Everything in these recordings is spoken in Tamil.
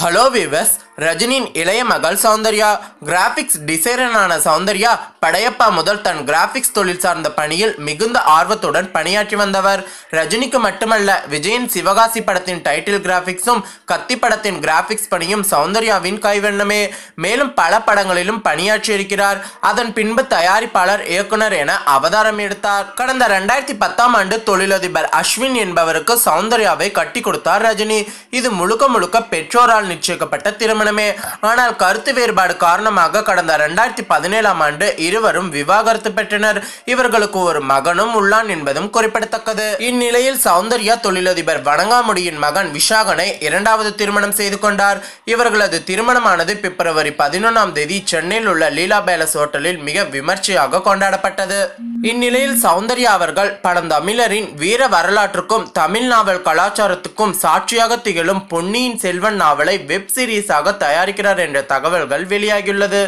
ஹலோ விவஸ் ரஜினியின் இளைய மகள் சௌந்தர்யா. கிராஃபிக்ஸ் டிசைனரான சௌந்தர்யா படையப்பா முதல் தன் கிராஃபிக்ஸ் தொழில் சார்ந்த பணியில் மிகுந்த ஆர்வத்துடன் பணியாற்றி வந்தவர். ரஜினிக்கு மட்டுமல்ல விஜயின் சிவகாசி படத்தின் டைட்டில் கிராஃபிக்ஸும் கத்தி படத்தின் கிராஃபிக்ஸ் பணியும் சௌந்தர்யாவின் கைவண்ணமே. மேலும் பல படங்களிலும் பணியாற்றியிருக்கிறார் அதன் பின்பு தயாரிப்பாளர் இயக்குனர் என அவதாரம் எடுத்தார். கடந்த ரெண்டாயிரத்தி பத்தாம் ஆண்டு தொழிலதிபர் அஸ்வின் என்பவருக்கு சௌந்தர்யாவை கட்டி கொடுத்தார் ரஜினி. இது முழுக்க முழுக்க பெற்றோரால் நிச்சயிக்கப்பட்ட திருமணமே. ஆனால் கருத்து வேறுபாடு காரணமாக கடந்த இரண்டாயிரத்தி பதினேழாம் ஆண்டு இருவரும் விவாகரத்து பெற்றனர். இவர்களுக்கு ஒரு மகனும் உள்ளான் என்பதும் குறிப்பிடத்தக்கது. இந்நிலையில் சௌந்தர்யா தொழிலதிபர் வணங்காமுடியின் மகன் விஷாகனை இரண்டாவது திருமணம் செய்து கொண்டார். இவர்களது திருமணமானது பிப்ரவரி பதினொன்றாம் தேதி சென்னையில் உள்ள லீலா பேலஸ் ஹோட்டலில் மிக விமர்சையாக கொண்டாடப்பட்டது. இந்நிலையில் சௌந்தர்யா அவர்கள் பழந்தமிழரின் வீர வரலாற்றுக்கும் தமிழ் நாவல் கலாச்சாரத்துக்கும் சாட்சியாக திகழும் பொன்னியின் செல்வன் நாவலை வெப் சீரிஸாக தயாரிக்கிறார் என்ற தகவல்கள் வெளியாகியுள்ளது.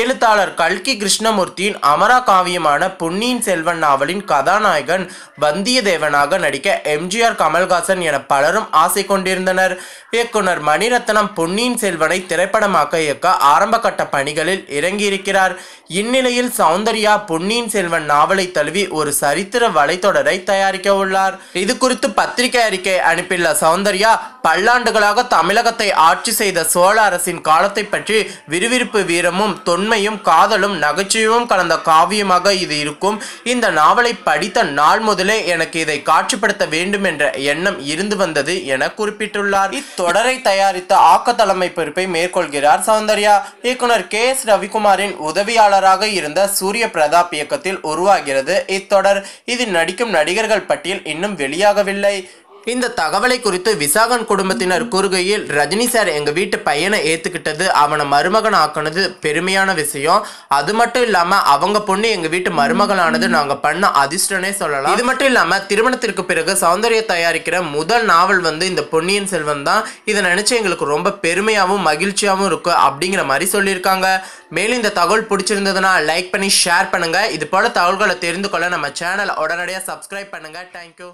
எழுத்தாளர் கல்கி கிருஷ்ணமூர்த்தியின் அமரா காவியமான பொன்னியின் செல்வன் நாவலின் கதாநாயகன் வந்தியத்தேவனாக நடிக்க எம்ஜிஆர் கமல்ஹாசன் என பலரும் ஆசை கொண்டிருந்தனர். இயக்குனர் மணிரத்னம் பொன்னியின் செல்வனை திரைப்படமாக்க இயக்க ஆரம்பகட்ட பணிகளில் இறங்கியிருக்கிறார். இந்நிலையில் சௌந்தர்யா பொன்னியின் செல்வன் நாவலை தழுவி ஒரு சரித்திர வலைத்தொடரை தயாரிக்க உள்ளார். இது குறித்து பத்திரிகை அறிக்கை அனுப்பியுள்ள சௌந்தர்யா பல்லாண்டுகளாக தமிழகத்தை ஆட்சி செய்த சோழ அரசின் காலத்தை பற்றி விறுவிறுப்பு வீரமும் தொன் உண்மையும் காதலும் நகைச்சுவையும் கலந்த காவியமாக இது இருக்கும். இந்த நாவலை படித்த நாள் முதலே எனக்கு இதை காட்சிப்படுத்த வேண்டும் என்ற எண்ணம் இருந்து வந்தது என குறிப்பிட்டுள்ளார். இத்தொடரை தயாரித்த ஆக்க தலைமை பொறுப்பை மேற்கொள்கிறார் சௌந்தர்யா. இயக்குனர் கே. எஸ். ரவிக்குமாரின் உதவியாளராக இருந்த சூரிய பிரதாப் இயக்கத்தில் உருவாகிறது இத்தொடர். இதில் நடிக்கும் நடிகர்கள் பட்டியல் இன்னும் வெளியாகவில்லை. இந்த தகவலை குறித்து விசாகன் குடும்பத்தினர் கூறுகையில் ரஜினி சார் எங்க வீட்டு பையனை ஏத்துக்கிட்டது அவனை மருமகன் ஆக்குனது பெருமையான விஷயம். அது மட்டும் இல்லாம அவங்க பொண்ணு எங்க வீட்டு மருமகளானது நாங்க பண்ண அதிர்ஷ்டனே சொல்லலாம். இது மட்டும் இல்லாம திருமணத்திற்கு பிறகு சௌந்தர்யா தயாரிக்கிற முதல் நாவல் வந்து இந்த பொன்னியின் செல்வன் தான். இதை நினைச்சு எங்களுக்கு ரொம்ப பெருமையாகவும் மகிழ்ச்சியாகவும் இருக்கும் அப்படிங்கிற மாதிரி சொல்லியிருக்காங்க. மேலும் இந்த தகவல் பிடிச்சிருந்ததுன்னா லைக் பண்ணி ஷேர் பண்ணுங்க. இது போல தகவல்களை தெரிந்து கொள்ள நம்ம சேனலை உடனடியாக சப்ஸ்கிரைப் பண்ணுங்க. தேங்க்யூ